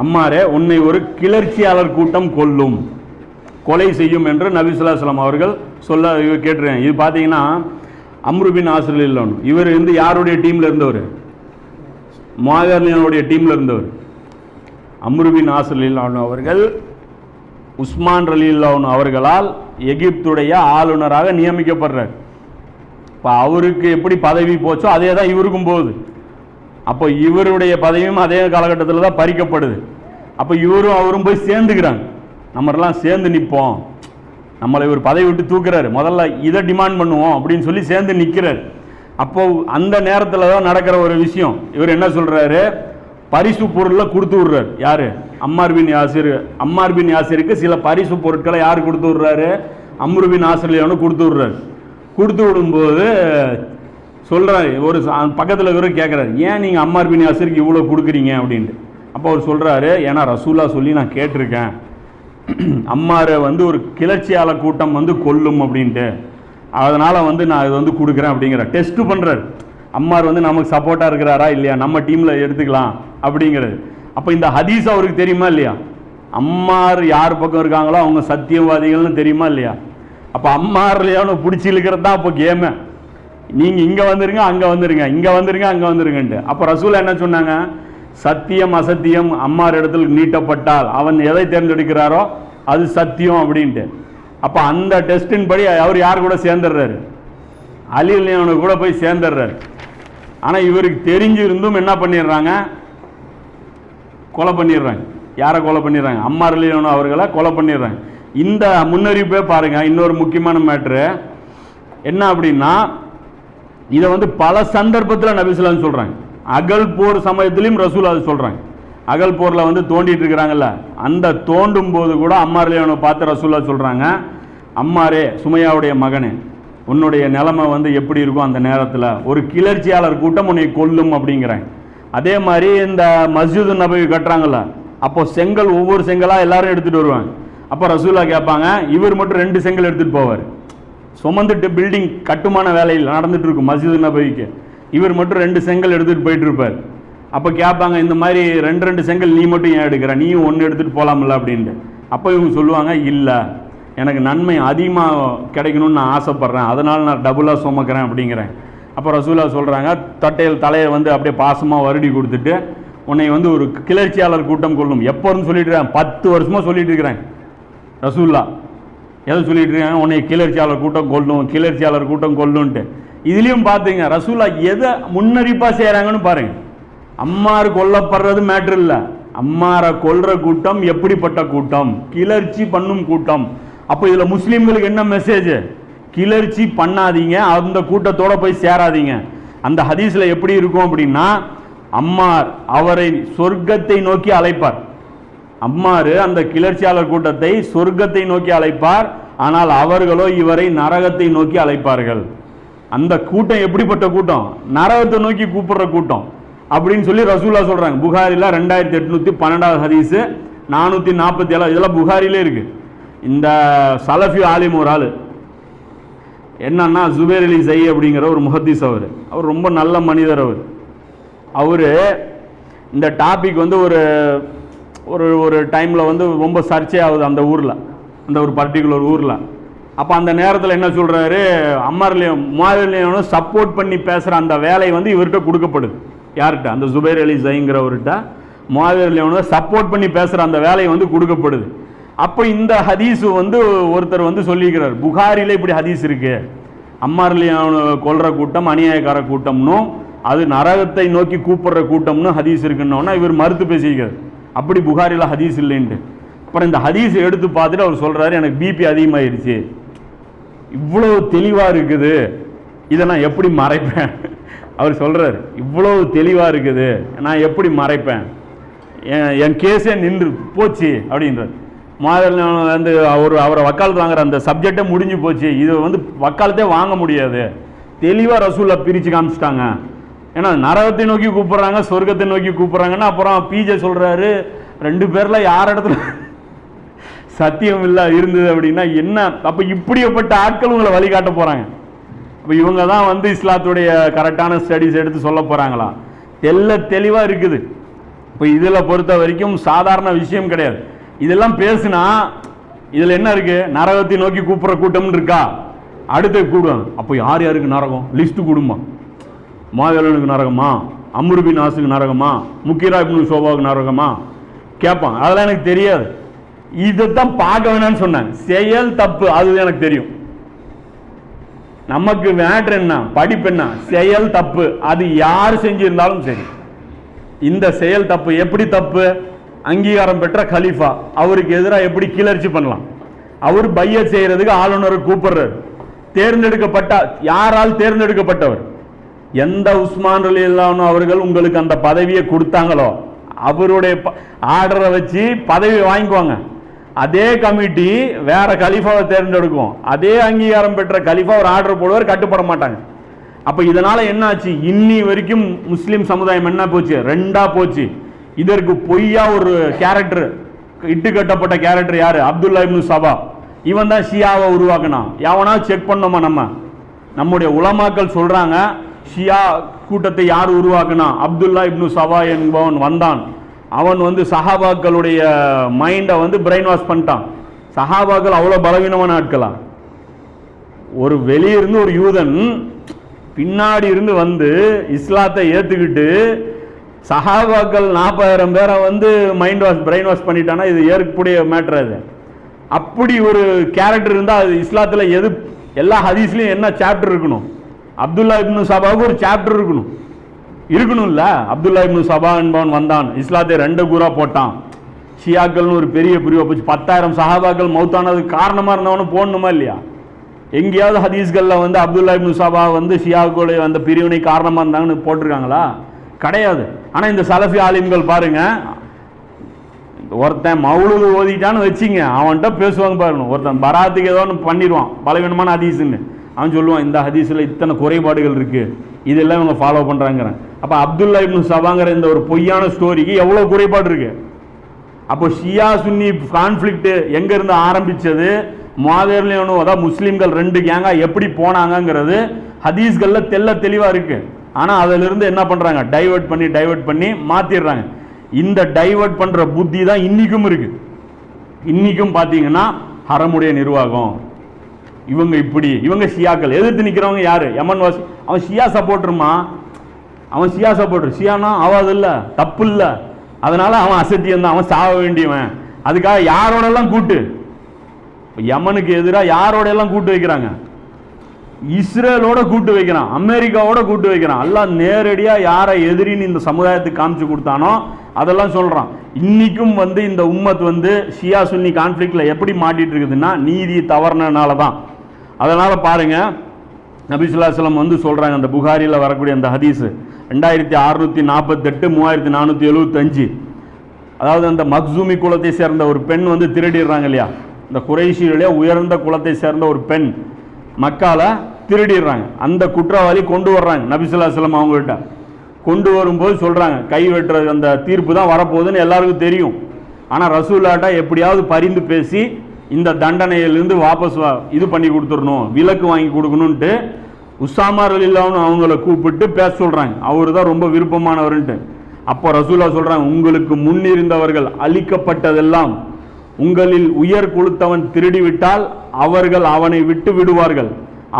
அம்மாரே உன்னை ஒரு கிளர்ச்சியாளர் கூட்டம் கொல்லும் கொலை செய்யும் என்று நபிசுல்லாஸ்லாம் அவர்கள் சொல்ல கேட்டுருக்கேன் இது பார்த்தீங்கன்னா அம்ருபின் ஆசிரியர் இவர் வந்து யாருடைய டீமில் இருந்தவர்? மாகர்லியனுடைய டீமில் இருந்தவர். அம்ருபின் ஆசிரியர் அவர்கள் உஸ்மான் ரலீல்லான் அவர்களால் எகிப்துடைய ஆளுநராக நியமிக்கப்படுறார். இப்போ அவருக்கு எப்படி பதவி போச்சோ அதே தான் இவருக்கும் போகுது. அப்போ இவருடைய பதவியும் அதே காலகட்டத்தில் தான் பறிக்கப்படுது. அப்போ இவரும் அவரும் போய் சேர்ந்துக்கிறாங்க. நம்மரெல்லாம் சேர்ந்து நிற்போம். நம்மளை இவர் பதவி விட்டு தூக்குறாரு. முதல்ல இதை டிமாண்ட் பண்ணுவோம் அப்படின்னு சொல்லி சேர்ந்து நிற்கிறார் அப்போது அந்த நேரத்தில் தான் நடக்கிற ஒரு விஷயம். இவர் என்ன சொல்கிறாரு பரிசு பொருளை கொடுத்து விடுறாரு. யார்? அம்மார்பின் யாசிர். அம்மார்பின் யாசிருக்கு சில பரிசு பொருட்களை யார் கொடுத்து விடுறாரு? அம்ருபின் பின் கொடுத்து விடுறாரு. கொடுத்து விடும்போது சொல்கிறாரு ஒரு பக்கத்தில் இருக்கிற கேட்குறாரு ஏன் நீங்கள் அம்மார் பின் யாசிருக்கு இவ்வளோ கொடுக்குறீங்க? அப்படின்ட்டு. அப்போ அவர் சொல்கிறாரு ஏன்னா ரசூலா சொல்லி நான் கேட்டிருக்கேன். அம்மாரை வந்து ஒரு கிளர்ச்சியாளர் கூட்டம் வந்து கொல்லும் அப்படின்ட்டு. அதனால் வந்து நான் இது வந்து கொடுக்குறேன் அப்படிங்கிற டெஸ்ட்டு பண்ணுறாரு அம்மார் வந்து நமக்கு சப்போர்ட்டாக இருக்கிறாரா இல்லையா? நம்ம டீமில் எடுத்துக்கலாம் அப்படிங்கிறது. அப்போ இந்த ஹதீஸ் அவருக்கு தெரியுமா இல்லையா? அம்மார் யார் பக்கம் இருக்காங்களோ அவங்க சத்தியவாதிகள்னு தெரியுமா இல்லையா? அப்போ அம்மார் இல்லையான்னு பிடிச்சி இழுக்கிறது தான் அப்போ கேமு நீங்கள் இங்கே வந்துருங்க அங்கே வந்துருங்க இங்கே வந்துருங்க அங்கே வந்துருங்கன்ட்டு. அப்போ ரசூல் என்ன சொன்னாங்க? சத்தியம் அசத்தியம் அம்மார் இடத்துல நீட்டப்பட்டால் அவன் எதை தேர்ந்தெடுக்கிறாரோ அது சத்தியம் அப்படின்ட்டு. அப்போ அந்த டெஸ்டின் படி அவர் யார் கூட சேர்ந்துடுறாரு? அலி கூட போய் சேர்ந்துடுறாரு. ஆனால் இவருக்கு தெரிஞ்சு இருந்தும் என்ன பண்ணிடுறாங்க? கொலை பண்ணிடுறாங்க. யாரை கொலை பண்ணிடுறாங்க? அம்மார் அலியானு அவர்களை கொலை பண்ணிடுறாங்க. இந்த முன்னறிவிப்பே பாருங்கள் இன்னொரு முக்கியமான மேட்ரு. என்ன அப்படின்னா இதை வந்து பல சந்தர்ப்பத்தில் நபிசுலான்னு சொல்கிறாங்க அகல் போர் சமயத்திலையும் ரசூல் அது சொல்கிறாங்க அகல் போரில் வந்து தோண்டிட்டு இருக்கிறாங்கல்ல அந்த தோண்டும் போது கூட அம்மார் அவனை பார்த்து ரசூலா சொல்கிறாங்க அம்மாரே சுமையாவுடைய மகனே உன்னுடைய நிலைமை வந்து எப்படி இருக்கும் அந்த நேரத்தில்? ஒரு கிளர்ச்சியாளர் கூட்டம் உன்னை கொல்லும் அப்படிங்கிறாங்க. அதே மாதிரி இந்த மஸ்ஜிது நபவி கட்டுறாங்கல்ல அப்போ செங்கல் ஒவ்வொரு செங்கலாக எல்லாரும் எடுத்துகிட்டு வருவாங்க. அப்போ ரசூலா கேட்பாங்க இவர் மட்டும் ரெண்டு செங்கல் எடுத்துகிட்டு போவார். சுமந்துட்டு பில்டிங் கட்டுமான வேலையில் நடந்துட்டு இருக்கும் மஸ்ஜிது நபவிக்கு. இவர் மட்டும் ரெண்டு செங்கல் எடுத்துகிட்டு போயிட்டு இருப்பார் அப்போ கேட்பாங்க இந்த மாதிரி ரெண்டு ரெண்டு செங்கல் நீ மட்டும் ஏன் எடுக்கிற? நீயும் ஒன்று எடுத்துகிட்டு போகலாம்ல அப்படின்ட்டு. அப்போ இவங்க சொல்லுவாங்க இல்லை எனக்கு நன்மை அதிகமாக கிடைக்கணும்னு நான் ஆசைப்பட்றேன். அதனால் நான் டபுளாக சுமக்கிறேன் அப்படிங்கிறேன். அப்போ ரசூலா சொல்கிறாங்க தட்டையில் தலையை வந்து அப்படியே பாசமாக வருடி கொடுத்துட்டு உன்னை வந்து ஒரு கிளர்ச்சியாளர் கூட்டம் கொள்ளும். எப்போன்னு சொல்லிட்டு பத்து வருஷமாக சொல்லிட்டு இருக்கிறேன் ரசூல்லா எதை சொல்லிட்டு இருக்காங்க? உன்னை கிளர்ச்சியாளர் கூட்டம் கொல்லும் கிளர்ச்சியாளர் கூட்டம் கொல்லுன்ட்டு. இதுலேயும் பார்த்தீங்க ரசூலா எதை முன்னறிப்பாக செய்கிறாங்கன்னு பாருங்க. அம்மாறு கொல்லப்படுறது மேட்ரு இல்லை. அம்மாரை கொல்ற கூட்டம் எப்படிப்பட்ட கூட்டம்? கிளர்ச்சி பண்ணும் கூட்டம். அப்போ இதில் முஸ்லீம்களுக்கு என்ன மெசேஜ் கிளர்ச்சி பண்ணாதீங்க அந்த கூட்டத்தோட போய் சேராதீங்க. அந்த ஹதீஸில் எப்படி இருக்கும் அப்படின்னா அம்மார் அவரை சொர்க்கத்தை நோக்கி அழைப்பார். அம்மாறு அந்த கிளர்ச்சியாளர் கூட்டத்தை சொர்க்கத்தை நோக்கி அழைப்பார். ஆனால் அவர்களோ இவரை நரகத்தை நோக்கி அழைப்பார்கள். அந்த கூட்டம் எப்படிப்பட்ட கூட்டம்? நரகத்தை நோக்கி கூப்பிடுற கூட்டம். அப்படின்னு சொல்லி ரசூலா சொல்கிறாங்க புகாரில் ரெண்டாயிரத்தி எட்நூற்றி பன்னெண்டாவது ஹதீஸு நானூற்றி நாற்பத்தி ஏழு இதெல்லாம் புகாரிலே இருக்கு. இந்த சலஃபி ஆலிம் ஒரு ஆள். என்னன்னா ஜுபேர் அலி ஜை அப்படிங்கிற ஒரு முஹத்தீஸ் அவர். அவர் ரொம்ப நல்ல மனிதர் அவர். அவர் இந்த டாபிக் வந்து ஒரு ஒரு ஒரு டைமில் வந்து ரொம்ப சர்ச்சை ஆகுது அந்த ஊரில். அந்த ஒரு பர்டிகுலர் ஊரில். அப்போ அந்த நேரத்தில் என்ன சொல்கிறாரு அம்மார்லேயும் மாதிரிலையும் சப்போர்ட் பண்ணி பேசுகிற அந்த வேலை வந்து இவர்கிட்ட கொடுக்கப்படுது. யார்கிட்ட? அந்த ஜுபேர் அலி ஜைங்கிறவர்கிட்ட மாதிரிலையும் சப்போர்ட் பண்ணி பேசுகிற அந்த வேலை வந்து கொடுக்கப்படுது. அப்போ இந்த ஹதீஸ் வந்து ஒருத்தர் வந்து சொல்லிக்கிறார். புகாரில இப்படி ஹதீஸ் இருக்கு. அம்மார்லியான் கொல்ற கூட்டம் அநியாயக்கார கூட்டம்னும் அது நரகத்தை நோக்கி கூப்பிடுற கூட்டம்னு ஹதீஸ் இருக்குன்னோன்னா இவர் மறுத்து பேசிக்கிறார். அப்படி புகாரில் ஹதீஸ் இல்லைன்ட்டு. அப்புறம் இந்த ஹதீஸ் எடுத்து பார்த்துட்டு அவர் சொல்கிறாரு எனக்கு பிபி அதிகமாகிடுச்சு இவ்வளோ தெளிவாக இருக்குது. இதை நான் எப்படி மறைப்பேன்? அவர் சொல்கிறார் இவ்வளவு தெளிவாக இருக்குது. நான் எப்படி மறைப்பேன்? என் என் கேஸே நின்று போச்சு அப்படின்றார். மாதிரி வந்து அவர் அவரை வக்காலத்து வாங்குற அந்த சப்ஜெக்டே முடிஞ்சு போச்சு. இது வந்து வக்காலத்தே வாங்க முடியாது. தெளிவாக ரசூலை பிரித்து காமிச்சிட்டாங்க. ஏன்னா நரகத்தை நோக்கி கூப்பிட்றாங்க சொர்க்கத்தை நோக்கி கூப்பிட்றாங்கன்னா அப்புறம் பிஜே சொல்கிறாரு ரெண்டு பேரில் யார் இடத்துல சத்தியம் இல்லை இருந்தது அப்படின்னா என்ன? அப்போ இப்படிப்பட்ட ஆட்கள் உங்களை வழிகாட்ட போகிறாங்க அப்போ இவங்க தான் வந்து இஸ்லாத்துடைய கரெக்டான ஸ்டடீஸ் எடுத்து சொல்ல போகிறாங்களா தெல்ல தெளிவாக இருக்குது. இப்போ இதில் பொறுத்த வரைக்கும் சாதாரண விஷயம் கிடையாது. இதெல்லாம் பேசுனா இதில் என்ன இருக்குது நரகத்தை நோக்கி கூப்பிட்ற கூட்டம்னு இருக்கா? அடுத்து கூடுவாங்க அப்போ யார் யாருக்கு நரகம்? லிஸ்ட்டு குடும்பம் மாவேலனுக்கு நரகமா அம்ருபி நாசுக்கு நரகமா முக்கிரா இப்னு சோபாவுக்கு நரகமா கேட்பான் அதெல்லாம் எனக்கு தெரியாது. இதைத்தான் பார்க்க வேணாம்னு சொன்னாங்க. செயல் தப்பு. அது எனக்கு தெரியும். நமக்கு மேட்ரு என்ன? படிப்பு என்ன? செயல் தப்பு. அது யார் செஞ்சிருந்தாலும் சரி. இந்த செயல் தப்பு எப்படி தப்பு? அங்கீகாரம் பெற்ற கலீஃபா. அவருக்கு எதிராக எப்படி கிளர்ச்சி பண்ணலாம்? அவர் பைய செய்யறதுக்கு ஆளுநரை கூப்பிடுறாரு. தேர்ந்தெடுக்கப்பட்ட யாரால் தேர்ந்தெடுக்கப்பட்டவர்? எந்த உஸ்மான் அலி இல்லாமல் அவர்கள் உங்களுக்கு அந்த பதவியை கொடுத்தாங்களோ அவருடைய ஆர்டரை வச்சு பதவி வாங்கிக்குவாங்க அதே கமிட்டி வேற கலிஃபாவை தேர்ந்தெடுக்கும். அதே அங்கீகாரம் பெற்ற கலிஃபா ஒரு ஆர்டர் போடுவார் கட்டுப்பட மாட்டாங்க. அப்போ இதனால் என்ன ஆச்சு இன்னி வரைக்கும் முஸ்லீம் சமுதாயம் என்ன போச்சு? ரெண்டா போச்சு. இதற்கு பொய்யா ஒரு கேரக்டர் இட்டு கட்டப்பட்ட கேரக்டர் யார்? அப்துல்லா இப்னு சபா. இவன் தான் ஷியாவை உருவாக்கினான். எவனா செக் பண்ணோமா நம்ம? நம்முடைய உலமாக்கள் சொல்கிறாங்க ஷியா கூட்டத்தை யார் உருவாக்கினா? அப்துல்லா இப்னு சவா என்பவன் வந்தான். அவன் வந்து சஹாபாக்களுடைய மைண்டை வந்து பிரெயின் வாஷ் பண்ணிட்டான். சஹாபாக்கள் அவ்வளோ பலவீனமான ஆட்களா? ஒரு வெளியிருந்து ஒரு யூதன் பின்னாடி இருந்து வந்து இஸ்லாத்தை ஏற்றுக்கிட்டு சஹாபாக்கள் நாற்பதாயிரம் பேரை வந்து மைண்ட் வாஷ் பிரெயின் வாஷ் பண்ணிட்டானா இது ஏற்கக்கூடிய மேட்ரு அது அப்படி ஒரு கேரக்டர் இருந்தால் அது இஸ்லாத்தில் எது எல்லா ஹதீஸ்லையும் என்ன சாப்டர் இருக்கணும்? அப்துல்லா இப்னு சபாவுக்கு ஒரு சாப்டர் இருக்கணும். இருக்கணும்ல? அப்துல்லா இப்னு சபா என்பவன் வந்தான். இஸ்லாத்தை ரெண்டு கூறா போட்டான். ஷியாக்கள்னு ஒரு பெரிய பிரிவை போச்சு. பத்தாயிரம் சஹாபாக்கள் மௌத்தானதுக்கு காரணமாக இருந்தவனும் போடணுமா இல்லையா? எங்கேயாவது ஹதீஸ்களில் வந்து அப்துல்லா இப்னு சபா வந்து ஷியாக்களுடைய அந்த பிரிவினை காரணமாக இருந்தாங்கன்னு போட்டிருக்காங்களா? கிடையாது. ஆனால் இந்த சலஃபி ஆலிம்கள் பாருங்கள் ஒருத்தன் மவுளுது ஓதிட்டான்னு வச்சிங்க. அவன்கிட்ட பேசுவாங்க பாருங்க. ஒருத்தன் பராத்துக்கு ஏதோ ஒன்று பண்ணிடுவான். பலவீனமான ஹதீஸ்ன்னு. அவன் சொல்லுவான் இந்த ஹதீஸில் இத்தனை குறைபாடுகள் இருக்குது இதெல்லாம் இவங்க ஃபாலோ பண்ணுறாங்கிறேன் அப்போ அப்துல்லா இப்னு சபாங்கிற இந்த ஒரு பொய்யான ஸ்டோரிக்கு எவ்வளோ குறைபாடு இருக்குது அப்போ ஷியா சுன்னி கான்ஃப்ளிக்ட்டு எங்கேருந்து ஆரம்பித்தது ஆரம்பிச்சது? அதாவது முஸ்லீம்கள் ரெண்டு கேங்காக எப்படி போனாங்கங்கிறது ஹதீஸ்களில் தெல்ல தெளிவாக இருக்குது ஆனால் அதிலிருந்து என்ன பண்ணுறாங்க டைவர்ட் பண்ணி டைவர்ட் பண்ணி மாற்றிடுறாங்க இந்த டைவர்ட் பண்ணுற புத்தி தான் இன்றைக்கும் இருக்குது இன்றைக்கும் பார்த்தீங்கன்னா ஹரமுடைய நிர்வாகம். இவங்க இப்படி இவங்க ஷியாக்கள். எதிர்த்து நிற்கிறவங்க யாரு? யமன் வாசி. அவன் ஷியா சப்போர்ட்டருமா? அவன் ஷியா சப்போர்ட்டர். ஷியானா அவாது இல்லை தப்பு இல்லை அதனால அவன் அசத்தியம் தான் அவன் சாக வேண்டியவன். அதுக்காக யாரோடெல்லாம் கூட்டு? யமனுக்கு எதிராக யாரோட எல்லாம் கூட்டு வைக்கிறாங்க? இஸ்ரேலோட கூட்டு வைக்கிறான் அமெரிக்காவோட கூட்டு வைக்கிறான். எல்லாம் நேரடியாக யாரை எதிரின்னு இந்த சமுதாயத்துக்கு காமிச்சு கொடுத்தானோ அதெல்லாம் சொல்கிறான் இன்றைக்கும் வந்து இந்த உம்மத் வந்து ஷியா சுன்னி கான்ஃப்ளிக்டில் எப்படி மாட்டிகிட்டு இருக்குதுன்னா நீதி தவறுனனால தான் அதனால் பாருங்கள் நபிசுல்லாஸ்லம் வந்து சொல்கிறாங்க அந்த புகாரியில் வரக்கூடிய அந்த ஹதீஸ். ரெண்டாயிரத்தி அறுநூற்றி நாற்பத்தெட்டு மூவாயிரத்தி நானூற்றி எழுபத்தஞ்சு அதாவது அந்த மக்சூமி குலத்தை சேர்ந்த ஒரு பெண் வந்து திருடிடுறாங்க இல்லையா? இந்த குறைஷியிலே உயர்ந்த குலத்தை சேர்ந்த ஒரு பெண். மக்கால திருடிடுறாங்க. அந்த குற்றவாளி கொண்டு வர்றாங்க நபிசுல்லாஸ்லம் அவங்ககிட்ட கொண்டு வரும்போது சொல்கிறாங்க கை வெட்டுற அந்த தீர்ப்பு தான் வரப்போகுதுன்னு எல்லாருக்கும் தெரியும். ஆனால் ரசூல்லாட்டா எப்படியாவது பரிந்து பேசி இந்த தண்டனையிலேருந்து வாபஸ் வா- இது பண்ணி கொடுத்துடணும் விலக்கு வாங்கி கொடுக்கணுன்ட்டு உஷாமார்கள் இல்லாமல் அவங்கள கூப்பிட்டு பேச சொல்கிறாங்க அவர் தான் ரொம்ப விருப்பமானவர்ன்ட்டு. அப்போ ரசூலா சொல்கிறாங்க உங்களுக்கு முன்னிருந்தவர்கள் அழிக்கப்பட்டதெல்லாம் உங்களில் உயர் குழுத்தவன் திருடிவிட்டால் அவர்கள் அவனை விட்டு விடுவார்கள்.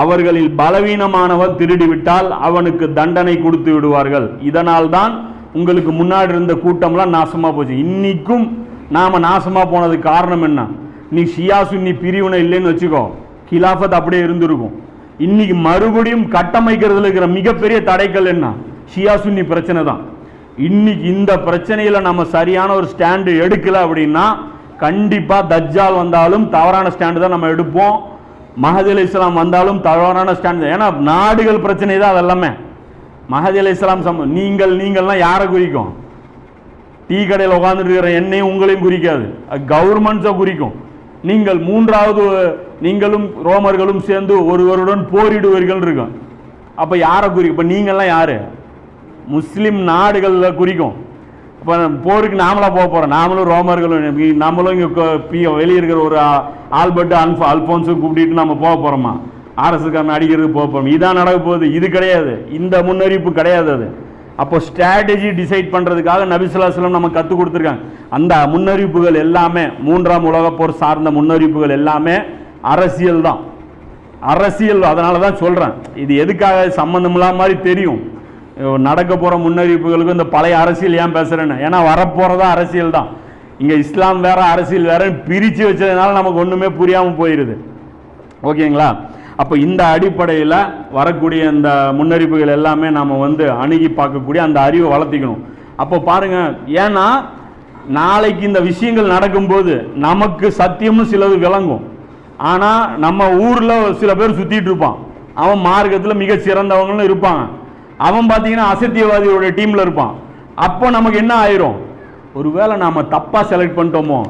அவர்களில் பலவீனமானவன் திருடிவிட்டால் அவனுக்கு தண்டனை கொடுத்து விடுவார்கள். இதனால் தான் உங்களுக்கு முன்னாடி இருந்த கூட்டம்லாம் நாசமாக போச்சு. இன்னைக்கும் நாம் நாசமாக போனதுக்கு காரணம் என்ன? நீ ஷியா சுன்னி பிரிவினை இல்லைன்னு வச்சுக்கோ. கிலாஃபத் அப்படியே இருந்திருக்கும். இன்னைக்கு மறுபடியும் கட்டமைக்கிறதுல இருக்கிற மிகப்பெரிய தடைகள் என்ன? ஷியா சுன்னி பிரச்சனை தான். இன்னைக்கு இந்த பிரச்சனையில் நம்ம சரியான ஒரு ஸ்டாண்டு எடுக்கல அப்படின்னா கண்டிப்பாக தஜ்ஜால் வந்தாலும் தவறான ஸ்டாண்டு தான் நம்ம எடுப்போம். மஹதி அலி இஸ்லாம் வந்தாலும் தவறான ஸ்டாண்டு ஏன்னா நாடுகள் பிரச்சனை தான் அதெல்லாமே. மஹதி அலி இஸ்லாம் சம நீங்கள் நீங்கள்லாம் யாரை குறிக்கும்? டீ கடையில் உட்காந்துட்டு இருக்கிற என்னையும் உங்களையும் குறிக்காது. கவர்மெண்ட்ஸை குறிக்கும். நீங்கள் மூன்றாவது நீங்களும் ரோமர்களும் சேர்ந்து ஒருவருடன் போரிடுவீர்கள் இருக்கும். அப்போ யாரை குறிக்கும் இப்போ நீங்கள்லாம் யார்? முஸ்லீம் நாடுகளில் குறிக்கும். இப்போ போருக்கு நாமளாக போக போகிறோம் நாமளும் ரோமர்களும் நம்மளும் இங்கே வெளியே இருக்கிற ஒரு ஆல்பர்ட் அல்ஃபா அல்போன்ஸும் கூப்பிட்டு நம்ம போக போகிறோமா ஆர்எஸ்எஸ்காரன் அடிக்கிறதுக்கு போக போகிறோம் இதான் நடக்க போகுது. இது கிடையாது. இந்த முன்னறிவிப்பு கிடையாது அது. அப்போ ஸ்ட்ராட்டஜி டிசைட் பண்ணுறதுக்காக நபிசுல்லாஸ்லம் நம்ம கற்றுக் கொடுத்துருக்காங்க. அந்த முன்னறிவிப்புகள் எல்லாமே மூன்றாம் உலகப் போர் சார்ந்த முன்னறிவிப்புகள் எல்லாமே அரசியல் தான். அரசியல் அதனால தான் சொல்கிறேன் இது எதுக்காக சம்மந்தமில்லாத மாதிரி தெரியும். நடக்க போகிற முன்னறிவிப்புகளுக்கும் இந்த பழைய அரசியல் ஏன் பேசுகிறேன்னு ஏன்னா வரப்போகிறதா அரசியல் தான். இங்கே இஸ்லாம் வேற அரசியல் வேற பிரித்து வச்சதுனால நமக்கு ஒன்றுமே புரியாமல் போயிடுது ஓகேங்களா? அப்போ இந்த அடிப்படையில் வரக்கூடிய இந்த முன்னறிப்புகள் எல்லாமே நாம் வந்து அணுகி பார்க்கக்கூடிய அந்த அறிவை வளர்த்திக்கணும். அப்போ பாருங்க ஏன்னா நாளைக்கு இந்த விஷயங்கள் நடக்கும்போது நமக்கு சத்தியம்னு சிலது விளங்கும். ஆனால் நம்ம ஊரில் சில பேர் சுற்றிட்டு இருப்பான். அவன் மார்க்கத்தில் மிக சிறந்தவங்களும் இருப்பாங்க. அவன் பார்த்தீங்கன்னா அசத்தியவாதியோட டீமில் இருப்பான். அப்போ நமக்கு என்ன ஆயிரும்? ஒருவேளை நாம் தப்பாக செலக்ட் பண்ணிட்டோமோ?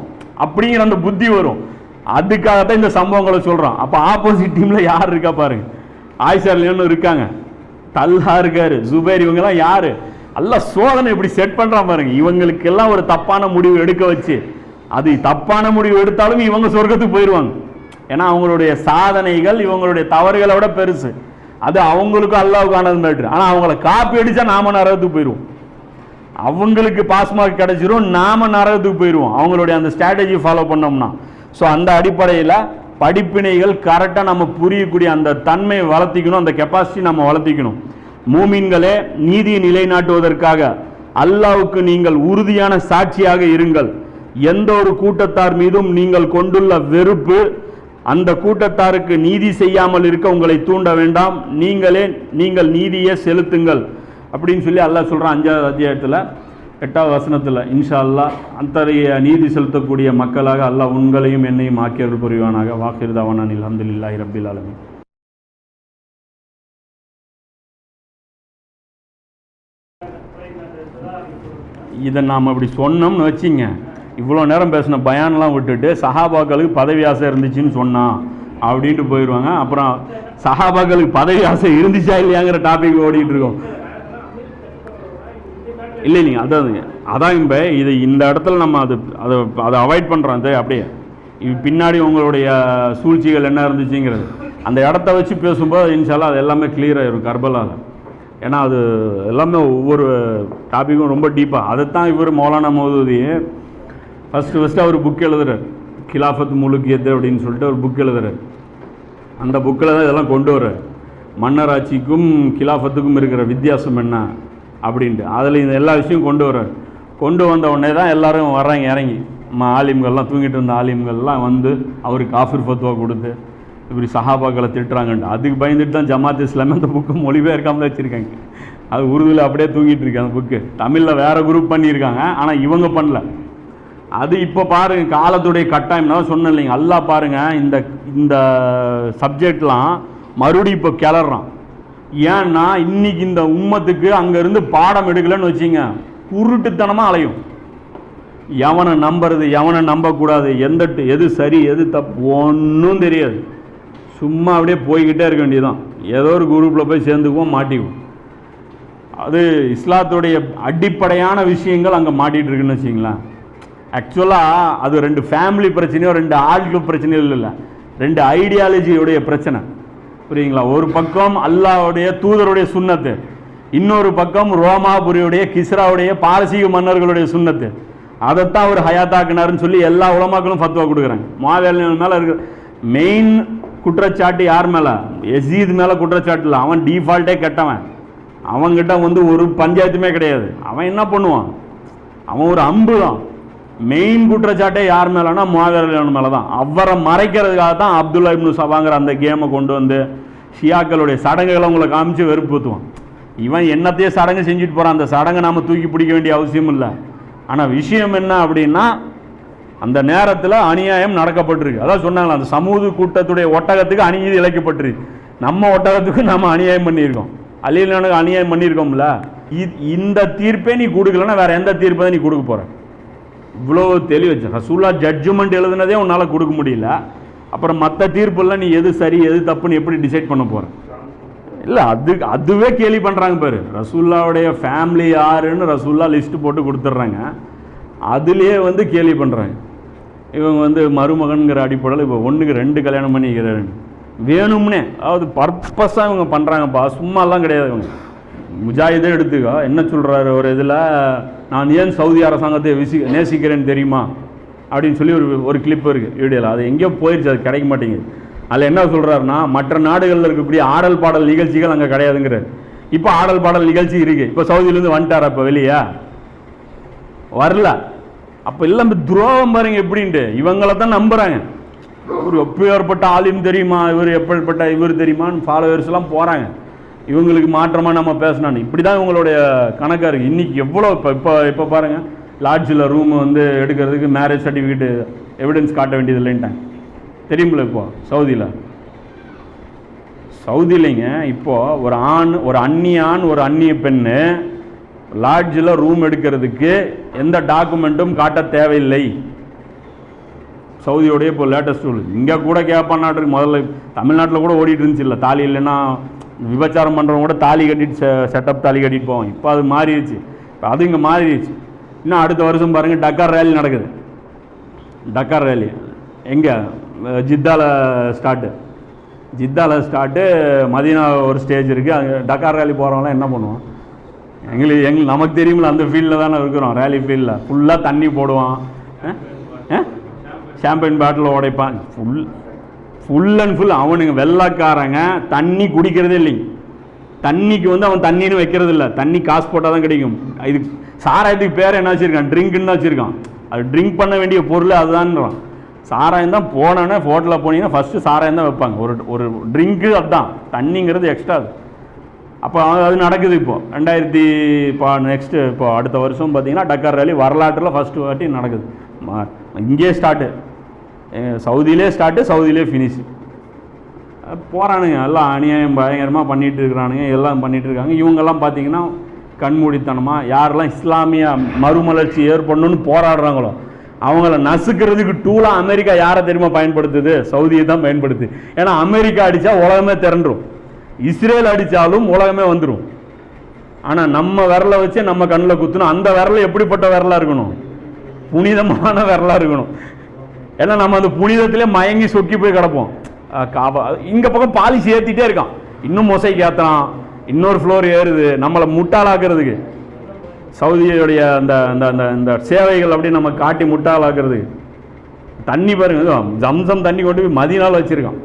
அப்படிங்கிற அந்த புத்தி வரும். அதுக்காக தான் இந்த சம்பவங்களை சொல்கிறோம் அப்போ ஆப்போசிட் டீமில் யார் இருக்கா பாருங்க. ஆயிஷாலியன்னு இருக்காங்க. தல்லா இருக்காரு. ஜுபேர் இவங்கெல்லாம் யார்? எல்லாம் சோதனை இப்படி செட் பண்ணுறான் பாருங்க. இவங்களுக்கெல்லாம் ஒரு தப்பான முடிவு எடுக்க வச்சு அது தப்பான முடிவு எடுத்தாலும் இவங்க சொர்க்கத்துக்கு போயிடுவாங்க ஏன்னா அவங்களுடைய சாதனைகள் இவங்களுடைய தவறுகளை விட பெருசு. அது அவங்களுக்கும் அல்லாவுக்கானது மேட்ரு ஆனால் அவங்கள காப்பி அடித்தா நாம நரகத்துக்கு போயிடுவோம் அவங்களுக்கு பாஸ் மார்க் கிடைச்சிரும் நாம நரகத்துக்கு போயிடுவோம் அவங்களுடைய அந்த ஸ்ட்ராட்டஜி ஃபாலோ பண்ணோம்னா. ஸோ அந்த அடிப்படையில் படிப்பினைகள் கரெக்டாக நம்ம புரியக்கூடிய அந்த தன்மையை வளர்த்திக்கணும் அந்த கெப்பாசிட்டி நம்ம வளர்த்திக்கணும். மூமின்களே நீதியை நிலைநாட்டுவதற்காக அல்லாவுக்கு நீங்கள் உறுதியான சாட்சியாக இருங்கள். எந்த ஒரு கூட்டத்தார் மீதும் நீங்கள் கொண்டுள்ள வெறுப்பு அந்த கூட்டத்தாருக்கு நீதி செய்யாமல் இருக்க உங்களை தூண்ட வேண்டாம். நீங்களே நீங்கள் நீதியை செலுத்துங்கள். அப்படின்னு சொல்லி அல்லாஹ் சொல்கிறான் அஞ்சாவது அத்தியாயத்தில் எட்டாவது வசனத்தில் இன்ஷா அல்லாஹ் அத்தகைய நீதி செலுத்தக்கூடிய மக்களாக அல்லாஹ் உங்களையும் என்னையும் ஆக்கியர்கள் புரிவானாக. வாக்கிருதாவானில் அலமதுல்லாஹி ரபில் ஆலமீன். இதை நாம் அப்படி சொன்னோம்னு வச்சிங்க. இவ்வளோ நேரம் பேசின பயான்லாம் விட்டுட்டு சஹாபாக்களுக்கு பதவி ஆசை இருந்துச்சுன்னு சொன்னான் அப்படின்ட்டு போயிடுவாங்க. அப்புறம் சஹாபாக்களுக்கு பதவி ஆசை இருந்துச்சா இல்லையாங்கிற டாபிக் ஓடிட்டு இருக்கோம். இல்லை இல்லைங்க அதான் அதான் இப்போ இது இந்த இடத்துல நம்ம அது அதை அதை அவாய்ட் பண்ணுறோம் அது அப்படியே. இது பின்னாடி உங்களுடைய சூழ்ச்சிகள் என்ன இருந்துச்சுங்கிறது. அந்த இடத்த வச்சு பேசும்போது இன்ஷால்லா அது எல்லாமே கிளியர் ஆயிரும் கர்பலாவில் ஏன்னா அது எல்லாமே ஒவ்வொரு டாப்பிக்கும் ரொம்ப டீப்பாக அதைத்தான் இவர் மௌலானா மௌதூதி ஃபஸ்ட்டு ஃபஸ்ட்டு அவர் புக் எழுதுறார். கிலாஃபத் முழுக்கியது அப்படின்னு சொல்லிட்டு ஒரு புக் எழுதுறார். அந்த புக்கில் தான் இதெல்லாம் கொண்டு வர்றார். மன்னராட்சிக்கும் கிலாஃபத்துக்கும் இருக்கிற வித்தியாசம் என்ன அப்படின்ட்டு. அதில் இந்த எல்லா விஷயம் கொண்டு வர்றார். கொண்டு வந்த உடனே தான் எல்லோரும் வர்றாங்க இறங்கி. ஆலிம்கள்லாம் தூங்கிட்டு இருந்த ஆலிம்கள்லாம் வந்து அவருக்கு ஆஃபிர் ஃபத்துவா கொடுத்து இப்படி சஹாபாக்களை திட்டுறாங்கன்ட்டு. அதுக்கு பயந்துட்டு தான் ஜமாத் இஸ்லாமே அந்த புக்கு மொழிபெயர்க்காமல் வச்சுருக்காங்க. அது உருதுல அப்படியே தூங்கிட்டு இருக்கு அந்த புக்கு தமிழில் வேறு குரூப் பண்ணியிருக்காங்க ஆனால் இவங்க பண்ணல. அது இப்போ பாருங்க காலத்துடைய கட்டாயம். தான் சொன்னேன் இல்லைங்க அல்லா பாருங்க இந்த இந்த சப்ஜெக்ட்லாம் மறுபடியும் இப்போ கிளறான் ஏன்னா இன்னைக்கு இந்த உம்மத்துக்கு அங்கேருந்து பாடம் எடுக்கலன்னு வச்சிங்க குருட்டுத்தனமாக அலையும். எவனை நம்புறது எவனை நம்பக்கூடாது எந்த எது சரி எது தப்பு ஒன்றும் தெரியாது. சும்மா அப்படியே போய்கிட்டே இருக்க வேண்டியதுதான். ஏதோ ஒரு குரூப்பில் போய் சேர்ந்துக்குவோம் மாட்டிக்குவோம். அது இஸ்லாத்துடைய அடிப்படையான விஷயங்கள் அங்கே மாட்டிகிட்டு இருக்குன்னு வச்சிங்களேன். ஆக்சுவலாக அது ரெண்டு ஃபேமிலி பிரச்சனையோ ரெண்டு ஆட்கள் பிரச்சனையோ இல்லை ரெண்டு ஐடியாலஜியுடைய பிரச்சனை. புரியுங்களா? ஒரு பக்கம் அல்லாவுடைய தூதருடைய சுண்ணத்து இன்னொரு பக்கம் ரோமாபுரியுடைய கிஸ்ராவுடைய பாரசீக மன்னர்களுடைய சுண்ணத்து. அதைத்தான் அவர் ஹயாத்தாக்குனாருன்னு சொல்லி எல்லா உலமாக்களும் ஃபத்துவா கொடுக்குறாங்க. மாவேலன் மேலே இருக்கிற மெயின் குற்றச்சாட்டு யார் மேலே? எசீத் மேலே குற்றச்சாட்டு இல்லை. அவன் டிஃபால்ட்டே கெட்டவன். அவன்கிட்ட வந்து ஒரு பஞ்சாயத்துமே கிடையாது. அவன் என்ன பண்ணுவான்? அவன் ஒரு அம்பு தான் மெயின் குற்றச்சாட்டே யார் மேலேனா முவாவியர் மேலே தான் அவரை மறைக்கிறதுக்காக தான் அப்துல்லா இப்னு சபாங்கிற அந்த கேமை கொண்டு வந்து ஷியாக்களுடைய சடங்குகளை உங்களை காமிச்சு வெறுப்புத்துவான். இவன் என்னத்தையே சடங்கு செஞ்சுட்டு போகிறான் அந்த சடங்கை நாம் தூக்கி பிடிக்க வேண்டிய அவசியம் இல்லை. ஆனால் விஷயம் என்ன அப்படின்னா அந்த நேரத்தில் அநியாயம் நடக்கப்பட்டிருக்கு. அதான் சொன்னாங்களா அந்த சமூக கூட்டத்துடைய ஒட்டகத்துக்கு அநீதி இழைக்கப்பட்டிருக்கு. நம்ம ஒட்டகத்துக்கு நம்ம அநியாயம் பண்ணியிருக்கோம். அலியலானுக்கு அநியாயம் பண்ணியிருக்கோம்ல. இ- இந்த தீர்ப்பே நீ கொடுக்கலன்னா வேற எந்த தீர்ப்பை தான் நீ கொடுக்க போகிற இவ்வளோ தெளிவு ரசூல்லா ஜட்ஜ்மெண்ட் எழுதுனதே உன்னால் கொடுக்க முடியல. அப்புறம் மற்ற தீர்ப்பெல்லாம் நீ எது சரி எது தப்புன்னு எப்படி டிசைட் பண்ண போகிற இல்லை அது அதுவே கேலி பண்ணுறாங்க பாரு. ரசூல்லாவுடைய ஃபேமிலி யாருன்னு ரசூல்லா லிஸ்ட் போட்டு கொடுத்துட்றாங்க. அதுலேயே வந்து கேலி பண்ணுறாங்க இவங்க வந்து மருமகன்கிற அடிப்படையில் இப்போ ஒன்றுக்கு ரெண்டு கல்யாணம் பண்ணிக்கிறாரு. வேணும்னே அதாவது பர்பஸாக இவங்க பண்ணுறாங்கப்பா சும்மாலாம் கிடையாது இவங்க. முஜாஹிதே எடுத்துக்கோ. என்ன சொல்கிறாரு ஒரு இதில்? நான் ஏன் சவுதி அரசாங்கத்தை விசி நேசிக்கிறேன்னு தெரியுமா? அப்படின்னு சொல்லி ஒரு ஒரு கிளிப் இருக்குது வீடியோவில் அது எங்கேயோ போயிடுச்சு அது கிடைக்க மாட்டேங்குது. அதில் என்ன சொல்கிறாருன்னா மற்ற நாடுகளில் இருக்கக்கூடிய ஆடல் பாடல் நிகழ்ச்சிகள் அங்கே கிடையாதுங்கிறார் இப்போ ஆடல் பாடல் நிகழ்ச்சி இருக்குது இப்போ சவுதியிலேருந்து வந்துட்டார் அப்போ வெளியே? வரல. அப்போ எல்லாம் துரோகம் பாருங்க எப்படின்ட்டு. இவங்கள தான் நம்புகிறாங்க இவர் எப்பேற்பட்ட ஆளுன்னு தெரியுமா? இவர் எப்படிப்பட்ட இவர் தெரியுமான்னு ஃபாலோவர்ஸ் எல்லாம் போகிறாங்க இவங்களுக்கு மாற்றமாக நம்ம பேசணும் இப்படி தான் இவங்களுடைய கணக்காக இருக்குது இன்றைக்கி எவ்வளோ இப்போ இப்போ இப்போ பாருங்கள் லாட்ஜில் ரூம் வந்து எடுக்கிறதுக்கு மேரேஜ் சர்டிஃபிகேட்டு எவிடன்ஸ் காட்ட வேண்டியது இல்லைன்ட்டாங்க தெரியுமில்ல இப்போ சவுதியில். சவுதியிலைங்க இப்போது ஒரு ஆண் ஒரு அந்நிய ஆண் ஒரு அந்நிய பெண் லாட்ஜில் ரூம் எடுக்கிறதுக்கு எந்த டாக்குமெண்ட்டும் காட்ட தேவையில்லை. சவுதியோடைய இப்போ லேட்டஸ்ட் ரூல் இங்கே கூட கேட்பான் நாட்டுக்கு முதல்ல. தமிழ்நாட்டில் கூட ஓடிட்டு இருந்துச்சு இல்லை. தாலி இல்லைன்னா விபச்சாரம் பண்ணுறவங்க கூட தாலி கட்டிட்டு செட்டப் தாலி கட்டிட்டு போவோம். இப்போ அது மாறிடுச்சு. இப்போ அது இங்கே மாறிடுச்சு. இன்னும் அடுத்த வருஷம் பாருங்கள் டக்கார் ரேலி நடக்குது. டக்கார் ரேலி எங்கே? ஜித்தால ஸ்டார்ட்டு ஜித்தால ஸ்டார்ட்டு மதியனா ஒரு ஸ்டேஜ் இருக்குது அங்கே டக்கார் ரேலி போகிறவங்களாம் என்ன பண்ணுவோம்? எங்களுக்கு எங்களுக்கு நமக்கு தெரியுமில்ல அந்த ஃபீல்டில் தானே இருக்கிறோம். ரேலி ஃபீல்டில் ஃபுல்லாக தண்ணி போடுவான். சாம்பியன் பாட்டில் உடைப்பான். ஃபுல் ஃபுல் அண்ட் ஃபுல் அவனுங்க வெள்ளைக்காரங்க தண்ணி குடிக்கிறதே இல்லைங்க. தண்ணிக்கு வந்து அவன் தண்ணின்னு வைக்கிறது இல்லை. தண்ணி காசு போட்டால் தான் கிடைக்கும். இது சாராயத்துக்கு பேர் என்ன வச்சுருக்கான்? ட்ரிங்க்னு தான் வச்சுருக்கான். அது ட்ரிங்க் பண்ண வேண்டிய பொருள் அதுதான்றான். சாராயம் தான் போனோன்னே ஹோட்டலில் போனீங்கன்னா ஃபஸ்ட்டு சாராயம் தான் வைப்பாங்க. ஒரு ஒரு ட்ரிங்க்கு அதுதான். தண்ணிங்கிறது எக்ஸ்ட்ரா அது. அப்போ அது நடக்குது இப்போ. ரெண்டாயிரத்தி இப்போ நெக்ஸ்ட்டு இப்போ அடுத்த வருஷம் பார்த்தீங்கன்னா டக்கார் ரேலி வரலாற்றில் ஃபஸ்ட்டு வாட்டி நடக்குது. இங்கேயே ஸ்டார்ட்டு சவுதியிலே ஸ்டார்ட்டு சவுதியிலே ஃபினிஷ் போகிறானுங்க எல்லாம் அநியாயம் பயங்கரமாக பண்ணிகிட்டு இருக்கிறானுங்க. எல்லாம் பண்ணிகிட்டு இருக்காங்க. இவங்கெல்லாம் பார்த்தீங்கன்னா கண்மூடித்தனமாக யாரெல்லாம் இஸ்லாமிய மறுமலர்ச்சி ஏற்படணும்னு போராடுறாங்களோ அவங்கள நசுக்கிறதுக்கு டூலாக அமெரிக்கா யாரை தெரியுமா பயன்படுத்துது? சவுதியை தான் பயன்படுத்து. ஏன்னா அமெரிக்கா அடித்தா உலகமே திரண்டுரும். இஸ்ரேல் அடித்தாலும் உலகமே வந்துடும் ஆனால் நம்ம விரலை வச்சு நம்ம கண்ணில் குத்தணும் அந்த விரல் எப்படிப்பட்ட விரலாக இருக்கணும்? புனிதமான விரலாக இருக்கணும். ஏன்னா நம்ம அந்த புனிதத்திலே மயங்கி சொக்கி போய் கிடப்போம். அஹ் இங்க பக்கம் பாலிசி ஏற்றிட்டே இருக்கான். இன்னும் மொசைக்கு ஏற்றுறான் இன்னொரு ஃப்ளோர் ஏறுது. நம்மளை முட்டாளாக்குறதுக்கு. சவுதியுடைய அந்த அந்த அந்த இந்த சேவைகள் அப்படி நம்ம காட்டி முட்டாளாக்குறதுக்கு தண்ணி பாருங்க. ஜம்சம் தண்ணி கொண்டு போய் மதியனால் வச்சுருக்கான்.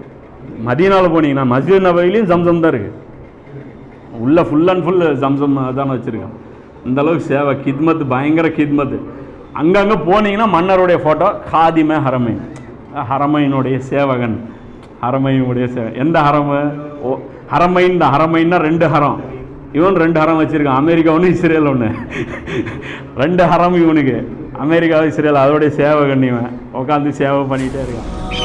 மதியனால் போனீங்கன்னா மஸ்ஜித் நபையிலையும் ஜம்சம் தான் இருக்குது உள்ள ஃபுல் அண்ட் ஃபுல் ஜம்சம் தான் வச்சுருக்கான். இந்தளவுக்கு சேவை. கித்மத்து பயங்கர கித்மத்து. அங்கங்கே போனீங்கன்னா மன்னருடைய ஃபோட்டோ காதிம ஹரமை. ஹரமையினுடைய சேவகன். ஹரமையினுடைய சேவை எந்த ஹரமு? ஓ ஹரமைன் தான் ஹரமைன்னா ரெண்டு ஹரம். இவன் ரெண்டு ஹரம் வச்சுருக்கான். அமெரிக்கா ஒன்று இஸ்ரேல் ஒன்று ரெண்டு ஹரம் இவனுக்கு. அமெரிக்கா இஸ்ரேல் அதோடைய சேவகன் இவன். உட்காந்து சேவை பண்ணிகிட்டே இருக்கான்.